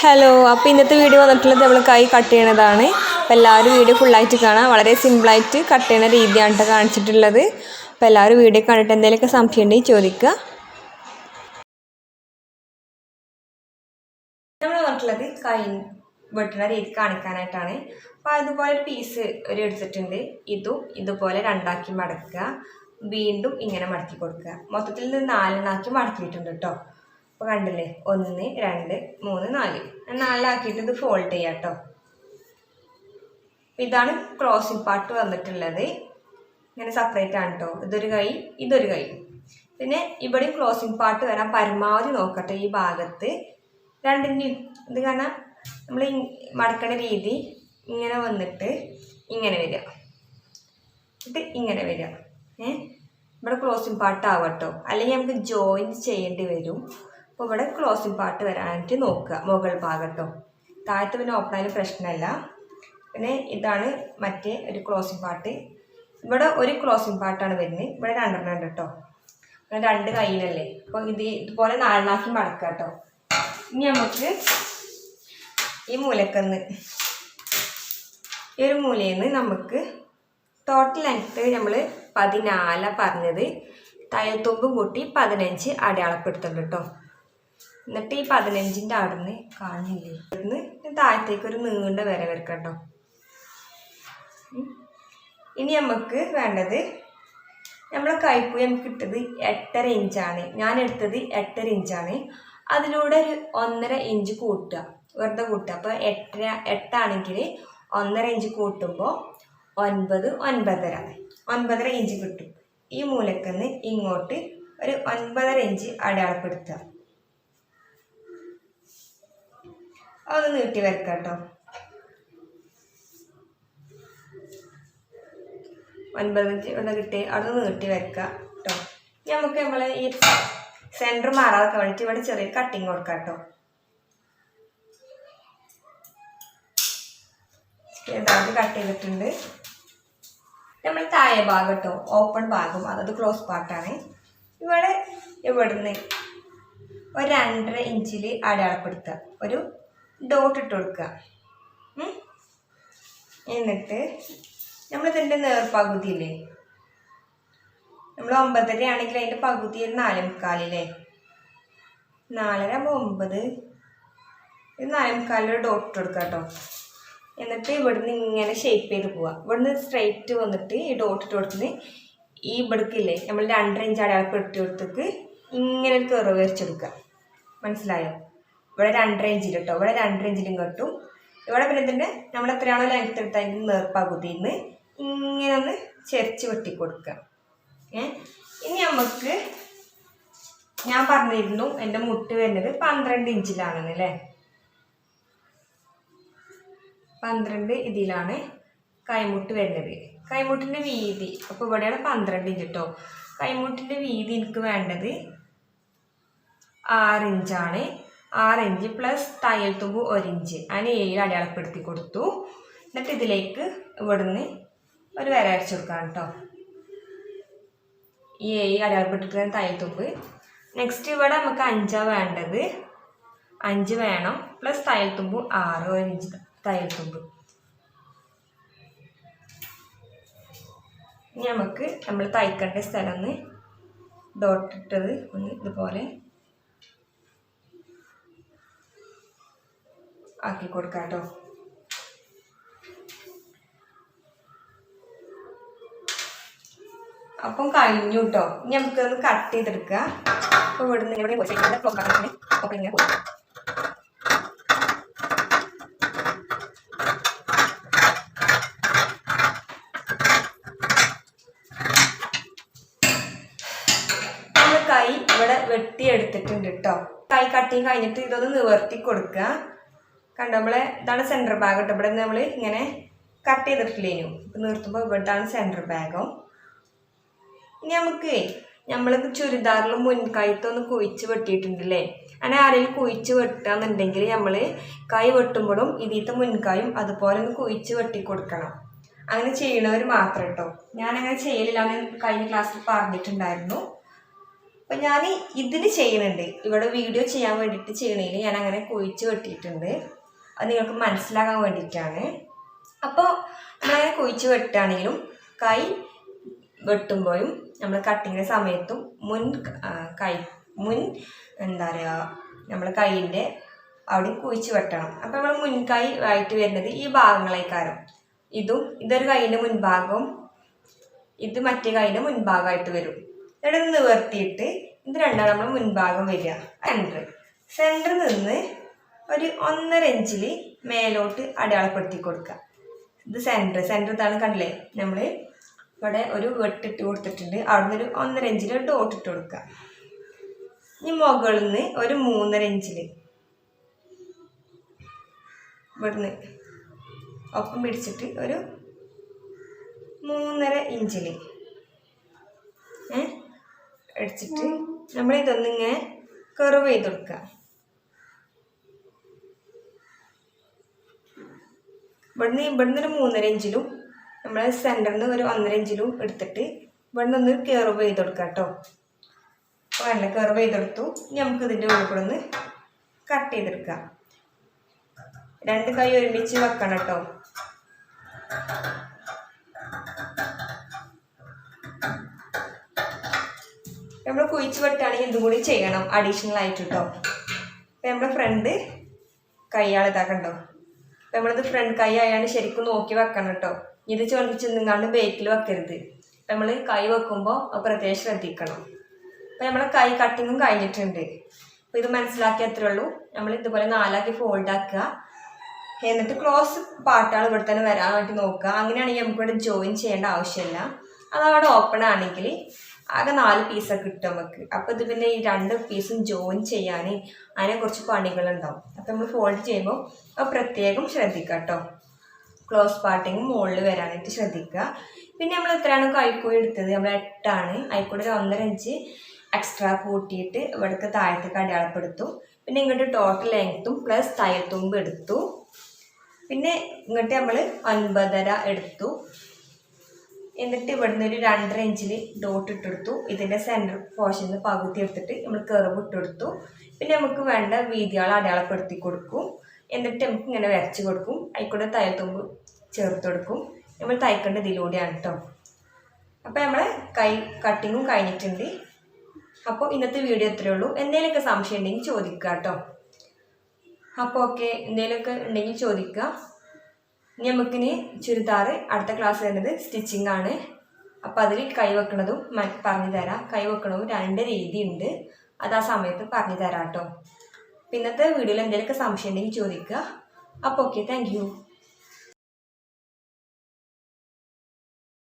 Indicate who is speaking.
Speaker 1: Hello അപ്പോൾ ഇന്നത്തെ video വന്നിട്ടുള്ളത് നമ്മൾ കൈ കട്ട് ചെയ്യണതാണ്. അപ്പോൾ എല്ലാവരും വീഡിയോ ഫുള്ളായിട്ട് കാണാം. വളരെ സിമ്പിളായിട്ട് കട്ട് ചെയ്യുന്ന രീതിയാണ് കേട്ടോ കാണിച്ചിട്ടുള്ളത്. അപ്പോൾ എല്ലാവരും വീഡിയോ കണ്ടിട്ട് എന്തെങ്കിലുമൊക്കെ സംശയം ഉണ്ടെങ്കിൽ ചോദിക്കുക. നമ്മൾ വന്നിട്ടുള്ളത് കൈ വെട്ടുന്ന രീതി കാണിക്കാനായിട്ടാണ്. അപ്പോൾ അതുപോലെ ഒരു പീസ് ഒരു എടുത്തിട്ടുണ്ട്. ഇതും ഇതുപോലെ രണ്ടാക്കി മടക്കുക. വീണ്ടും ഇങ്ങനെ മടക്കി കൊടുക്കുക. മൊത്തത്തിൽ നാലെണ്ണാക്കി മടക്കിയിട്ടുണ്ട് കേട്ടോ അപ്പോൾ കണ്ടില്ലേ? ഒന്ന് രണ്ട് മൂന്ന് നാല്. നാലാക്കിയിട്ട് ഇത് ഫോൾഡ് ചെയ്യാം കേട്ടോ ഇതാണ് ക്രോസിംഗ് പാർട്ട് വന്നിട്ടുള്ളത്. ഇങ്ങനെ സെപ്പറേറ്റ് ആണ് കേട്ടോ ഇതൊരു കൈ ഇതൊരു കൈ. പിന്നെ ഇവിടെയും ക്ലോസിംഗ് പാർട്ട് വരാൻ പരമാവധി നോക്കട്ടെ ഈ ഭാഗത്ത്. രണ്ടിന്റെയും ഇത് കാരണം നമ്മൾ മടക്കണ രീതി ഇങ്ങനെ വന്നിട്ട് ഇങ്ങനെ വരിക. എന്നിട്ട് ഇങ്ങനെ വരിക. ഏ? ഇവിടെ ക്ലോസിംഗ് പാർട്ട് ആവട്ടോ അല്ലെങ്കിൽ നമുക്ക് ജോയിൻ ചെയ്യേണ്ടി വരും. അപ്പോൾ ഇവിടെ ക്ലോസിംഗ് പാർട്ട് വരാനായിട്ട് നോക്കുക മുകൾ ഭാഗട്ടോ താഴത്ത് പിന്നെ ഓപ്പണായാലും പ്രശ്നമല്ല. പിന്നെ ഇതാണ് മറ്റേ ഒരു ക്ലോസിംഗ് പാർട്ട് ഇവിടെ ഒരു ക്ലോസിംഗ് പാർട്ടാണ് വരുന്നത്. ഇവിടെ രണ്ടെണ്ണം ഉണ്ട് കേട്ടോ. രണ്ട് കയ്യിലല്ലേ. അപ്പോൾ ഇത് ഇതുപോലെ നാലെണ്ണാക്കി മടക്കുക കേട്ടോ. ഇനി നമുക്ക് ഈ മൂലക്കന്ന്. ഈ ഒരു മൂലയിൽ നിന്ന് നമുക്ക് ടോട്ടൽ ലെങ്ത്ത് നമ്മൾ പതിനാല പറഞ്ഞത്. തയ്യൽത്തുമ്പും കൂട്ടി പതിനഞ്ച് അടയാളപ്പെടുത്തുന്നുണ്ട് കേട്ടോ. എന്നിട്ട് ഈ പതിനഞ്ചിന്റെ അവിടുന്ന് കാണില്ലേ? ഇവിടുന്ന് താഴത്തേക്ക് ഒരു നീണ്ട വര വരക്കട്ടോ. ഇനി നമുക്ക് വേണ്ടത് നമ്മളെ കൈപ്പൂ നമുക്ക് ഇട്ടത് എട്ടര ഇഞ്ചാണ്. ഞാൻ എടുത്തത് എട്ടര ഇഞ്ചാണ്. അതിലൂടെ ഒരു ഒന്നര ഇഞ്ച് കൂട്ടുക. വെറുതെ കൂട്ടുക. അപ്പോൾ എട്ടര എട്ടാണെങ്കിൽ ഒന്നര ഇഞ്ച് കൂട്ടുമ്പോൾ ഒൻപത് ഒൻപതര. ഒൻപതര ഇഞ്ച് കിട്ടും. ഈ മൂലക്കന്ന് ഇങ്ങോട്ട് ഒരു ഒൻപതര ഇഞ്ച് അടയാളപ്പെടുത്തുക. അതൊന്ന് നീട്ടി വരക്കാം ഒൻപത് മിനിറ്റ് ഇവിടെ കിട്ടി. നിന്ന് നീട്ടി വെക്കുക കേട്ടോ ഇനി നമുക്ക് നമ്മൾ ഈ സെന്റർ മാറാതെ വേണ്ടിയിട്ട് ഇവിടെ ചെറിയ കട്ടിങ് കൊടുക്കാം കേട്ടോ ചെറുതായിട്ട് കട്ട് ചെയ്തിട്ടുണ്ട്. നമ്മൾ താഴെ ഭാഗം കേട്ടോ ഓപ്പൺ ഭാഗം അതത് ക്ലോസ് പാർട്ടാണ് ഇവിടെ ഇവിടുന്ന് ഒരു രണ്ടര ഇഞ്ചിൽ അടയാളപ്പെടുത്തുക. ഒരു ഡോട്ട് ഇട്ട് കൊടുക്കുക. എന്നിട്ട് നമ്മളിതിന്റെ നേർപകുതിയില്ലേ? നമ്മൾ ഒമ്പതര ആണെങ്കിൽ അതിന്റെ പകുതി ഒരു നാലേ മുക്കാലില്ലേ നാലര ഒമ്പത്. ഒരു നാലേ മുക്കാലിൽ ഡോട്ട് ഇട്ട് കൊടുക്കുക കേട്ടോ. എന്നിട്ട് ഇവിടുന്ന് ഇങ്ങനെ ഷേപ്പ് ചെയ്ത് പോവുക. ഇവിടുന്ന് സ്ട്രെയിറ്റ് വന്നിട്ട് ഈ ഡോട്ട് ഇട്ട് ഈ ഇവിടേക്കില്ലേ നമ്മൾ രണ്ടര ഇഞ്ച് അടയാളപ്പെടുത്തി കൊടുത്തേക്ക് ഇങ്ങനെ ഒരു കയറ് വരച്ചെടുക്കുക. മനസ്സിലായോ? ഇവിടെ രണ്ടര ഇഞ്ചിൽ കേട്ടോ ഇവിടെ രണ്ടര ഇഞ്ചിലും കെട്ടും. ഇവിടെ പിന്നെ നമ്മൾ എത്രയാണോ ലെങ്ത് എടുത്ത അതിന്റെ നേർപ്പകുതിയിൽ നിന്ന് ഇങ്ങനെ ഒന്ന് ചെരിച്ച് വെട്ടി കൊടുക്കാം ഏ? ഇനി നമുക്ക് ഞാൻ പറഞ്ഞിരുന്നു എന്റെ മുട്ട് വരുന്നത് പന്ത്രണ്ട് ഇഞ്ചിലാണെന്ന് അല്ലേ പന്ത്രണ്ട് ഇതിലാണ് കൈമുട്ട് വരുന്നത്. കൈമുട്ടിന്റെ വീതി അപ്പോൾ ഇവിടെയാണ് പന്ത്രണ്ട് ഇഞ്ച് കേട്ടോ കൈമുട്ടിന്റെ വീതി എനിക്ക് വേണ്ടത് ആറ് ഇഞ്ചാണ് ആറ് ഇഞ്ച് പ്ലസ് തയ്യൽ തുമ്പ് ഒരു ഇഞ്ച് അതിന് ഏഴ് അടയാളപ്പെടുത്തി കൊടുത്തു. എന്നിട്ട് ഇതിലേക്ക് ഇവിടുന്ന് ഒരു വര അരച്ചു കൊടുക്കാം കേട്ടോ. ഈ ഏഴ് അടയാളപ്പെട്ടിരിക്കുന്ന തയ്യൽ തുമ്പ് നെക്സ്റ്റ് ഇവിടെ നമുക്ക് അഞ്ചാണ് വേണ്ടത്. അഞ്ച് വേണം. പ്ലസ് തയ്യൽ തുമ്പ് ആറ് ഒരു ഇഞ്ച് തയ്യൽ തുമ്പ്. ഇനി നമുക്ക് നമ്മൾ തയ്ക്കേണ്ട സ്ഥലം ഒന്ന് ഡോട്ടിട്ടത് ഒന്ന് ഇതുപോലെ ആക്കി കൊടുക്കാം കേട്ടോ. അപ്പം കഴിഞ്ഞു കേട്ടോ ഇനി നമുക്ക് ഒന്ന് കട്ട് ചെയ്തെടുക്കുക. അപ്പോൾ ഇവിടുന്ന് ഇവിടെ ഒക്കെ കൈ ഇവിടെ വെട്ടിയെടുത്തിട്ടുണ്ട് കേട്ടോ കൈ കട്ടിങ് കഴിഞ്ഞിട്ട് ഇതൊന്ന് നിവർത്തി കൊടുക്കുക. കണ്ടോ നമ്മളെ ഇതാണ് സെന്റർ ബാഗ് കേട്ടോ ഇവിടെ നമ്മൾ ഇങ്ങനെ കട്ട് ചെയ്തിട്ടില്ലേനു ഇപ്പം നിർത്തുമ്പോൾ ഇവിടെയാണ് സെന്റർ ബാഗും ഇനി നമുക്ക് നമ്മൾ ചുരിദാറിൽ മുൻകൈത്തൊന്ന് കുഴിച്ച് വെട്ടിയിട്ടുണ്ടല്ലേ? അങ്ങനെ ആരെങ്കിലും കുഴിച്ച് വെട്ടുകയെന്നുണ്ടെങ്കിൽ നമ്മൾ കൈ വെട്ടുമ്പോഴും ഇതിലത്തെ മുൻകായും അതുപോലെ ഒന്ന് കുഴിച്ച് വെട്ടി കൊടുക്കണം അങ്ങനെ ചെയ്യണവർ മാത്രം കേട്ടോ ഞാനങ്ങനെ ചെയ്യലില്ല എന്ന് കഴിഞ്ഞ ക്ലാസ്സിൽ പറഞ്ഞിട്ടുണ്ടായിരുന്നു. അപ്പം ഞാൻ ഇതിന് ചെയ്യുന്നുണ്ട് ഇവിടെ വീഡിയോ ചെയ്യാൻ വേണ്ടിയിട്ട് ചെയ്യണതിൽ ഞാൻ അങ്ങനെ കുഴിച്ച് വെട്ടിയിട്ടുണ്ട്. അത് നിങ്ങൾക്ക് മനസ്സിലാകാൻ വേണ്ടിയിട്ടാണ്. അപ്പോൾ നമ്മളങ്ങനെ കുഴിച്ച് വെട്ടുകയാണെങ്കിലും കൈ വെട്ടുമ്പോഴും നമ്മൾ കട്ടിങ്ങിന്റെ സമയത്തും മുൻ കൈ മുൻ എന്താ പറയുക നമ്മൾ കൈയിന്റെ അവിടെ കുഴിച്ച് വെട്ടണം. അപ്പോൾ നമ്മൾ മുൻകൈ ആയിട്ട് വരുന്നത് ഈ ഭാഗങ്ങളേക്കാരം ഇതും ഇതൊരു കൈയിന്റെ മുൻഭാഗവും ഇത് മറ്റേ കൈയിന്റെ മുൻഭാഗമായിട്ട് വരും. ഇവിടെ നിവർത്തിയിട്ട് ഇത് രണ്ടാണ് നമ്മൾ മുൻഭാഗം വരിക. സെന്റർ സെന്ററിൽ നിന്ന് ഒരു ഒന്നര ഇഞ്ചിൽ മേലോട്ട് അടയാളപ്പെടുത്തി കൊടുക്കുക ഇത് സെന്റർ സെന്റർ ഇതാണ് കണ്ടില്ലേ? നമ്മൾ ഇവിടെ ഒരു വെട്ടിട്ട് കൊടുത്തിട്ടുണ്ട്. അവിടെ നിന്ന് ഒരു ഒന്നര ഇഞ്ചിൽ ഡോട്ട് ഇട്ട് കൊടുക്കുക ഇനി മുകളിൽ നിന്ന് ഒരു മൂന്നര ഇഞ്ചിൽ ഇവിടുന്ന് ഒപ്പം പിടിച്ചിട്ട് ഒരു മൂന്നര ഇഞ്ചിൽ ഏ? അടിച്ചിട്ട് നമ്മൾ ഇതൊന്നിങ്ങനെ കർവ് ചെയ്ത് കൊടുക്കുക ഇവിടുന്ന് ഇവിടുന്ന് ഒരു മൂന്നര ഇഞ്ചിലും നമ്മളെ സെന്ററിൽ നിന്ന് ഒരു ഒന്നര ഇഞ്ചിലും എടുത്തിട്ട് ഇവിടുന്ന് ഒന്ന് കെയർവ് ചെയ്ത് കൊടുക്കുക കേട്ടോ അപ്പോൾ നല്ല കെയർവ് ചെയ്തെടുത്തു ഇനി നമുക്ക് ഇതിന്റെ ഉള്ളിൽ കൂടെ ഒന്ന് കട്ട് ചെയ്തെടുക്കാം രണ്ട് കൈ ഒരുമിച്ച് വെക്കണം കേട്ടോ നമ്മൾ കുഴിച്ച് വെട്ടാണെങ്കിൽ ഇതും കൂടി ചെയ്യണം. അഡീഷണൽ ആയിട്ട് കേട്ടോ അപ്പം നമ്മുടെ ഫ്രണ്ട് കൈയാൾ ഇതാക്കണ്ടോ? നമ്മളിത് ഫ്രണ്ട് കൈ ആയാണ് ശരിക്കും നോക്കി വെക്കണം കേട്ടോ ഇത് ചോദിച്ച് നിങ്ങാണ്ട് ബേക്കിൽ വെക്കരുത്. നമ്മൾ കൈ വെക്കുമ്പോൾ പ്രത്യേകം ശ്രദ്ധിക്കണം. അപ്പം നമ്മളെ കൈ കട്ടിങ്ങും കഴിഞ്ഞിട്ടുണ്ട്. അപ്പോൾ ഇത് മനസ്സിലാക്കി അത്രേ ഉള്ളൂ. നമ്മൾ ഇതുപോലെ നാലാക്കി ഫോൾഡ് ആക്കുക. എന്നിട്ട് ക്ലോസ് പാട്ടാണ് ഇവിടെ തന്നെ വരാൻ വേണ്ടി നോക്കുക. അങ്ങനെയാണെങ്കിൽ നമുക്ക് ഇവിടെ ജോയിൻ ചെയ്യേണ്ട ആവശ്യമില്ല. അത് അവിടെ ഓപ്പൺ ആണെങ്കിൽ ആകെ നാല് പീസൊക്കെ കിട്ടും നമുക്ക് അപ്പോൾ ഇത് പിന്നെ ഈ രണ്ട് പീസും ജോയിൻ ചെയ്യാൻ അതിനെ കുറച്ച് പണികളുണ്ടാവും. അപ്പോൾ നമ്മൾ ഫോൾഡ് ചെയ്യുമ്പോൾ അത് പ്രത്യേകം ശ്രദ്ധിക്കുക കേട്ടോ ക്ലോസ് പാർട്ടിങ് മുകളിൽ വരാനായിട്ട് ശ്രദ്ധിക്കുക പിന്നെ നമ്മൾ എത്രയാണ് കൈക്കൂടി എടുത്തത്? നമ്മൾ എട്ടാണ്. അയക്കൂടി ഒരു ഒന്നര ഇഞ്ച് എക്സ്ട്രാ കൂട്ടിയിട്ട് ഇവിടേക്ക് താഴത്തേക്ക് അടയാളപ്പെടുത്തു. പിന്നെ ഇങ്ങോട്ട് ടോട്ടൽ ലെങ്ത്തും പ്ലസ് തയ്യൽ തുമ്പ് എടുത്തു. പിന്നെ ഇങ്ങോട്ട് നമ്മൾ ഒൻപതര എടുത്തു. എന്നിട്ട് ഇവിടുന്ന് ഒരു രണ്ടര ഇഞ്ചിൽ ഡോട്ട് ഇട്ടെടുത്തു. ഇതിന്റെ സെന്റർ നിന്ന് പകുതി എടുത്തിട്ട് നമ്മൾ കർവ് ഇട്ടെടുത്തു. പിന്നെ നമുക്ക് വേണ്ട വീതികൾ അടയാളപ്പെടുത്തി കൊടുക്കും. എന്നിട്ട് നമുക്ക് ഇങ്ങനെ വരച്ച് കൊടുക്കും. അതിൽക്കൂടെ തയ്യൽ തുമ്പ് ചേർത്ത് കൊടുക്കും. നമ്മൾ തയ്ക്കേണ്ട ഇതിലൂടെയാണ് കേട്ടോ അപ്പോൾ നമ്മളെ കൈ കട്ടിങ്ങും കഴിഞ്ഞിട്ടുണ്ട്. അപ്പോൾ ഇന്നത്തെ വീഡിയോ ഇത്രയേ ഉള്ളൂ. എന്തെങ്കിലുമൊക്കെ സംശയം ഉണ്ടെങ്കിൽ ചോദിക്കുക കേട്ടോ അപ്പോൾ ഓക്കെ എന്തെങ്കിലുമൊക്കെ ഉണ്ടെങ്കിൽ ചോദിക്കുക. ഇനി നമുക്കിനി ചുരിദാർ അടുത്ത ക്ലാസ് വരുന്നത് സ്റ്റിച്ചിങ് ആണ്. അപ്പം അതിൽ കൈ വെക്കണതും മ- പറഞ്ഞു തരാം. കൈവെക്കണതും രണ്ട് രീതിയുണ്ട്. അത് ആ സമയത്ത് പറഞ്ഞു തരാം കേട്ടോ ഇന്നത്തെ വീഡിയോയിൽ എന്തെങ്കിലുമൊക്കെ സംശയം ഉണ്ടെങ്കിൽ ചോദിക്കുക. അപ്പോൾ ഓക്കെ താങ്ക്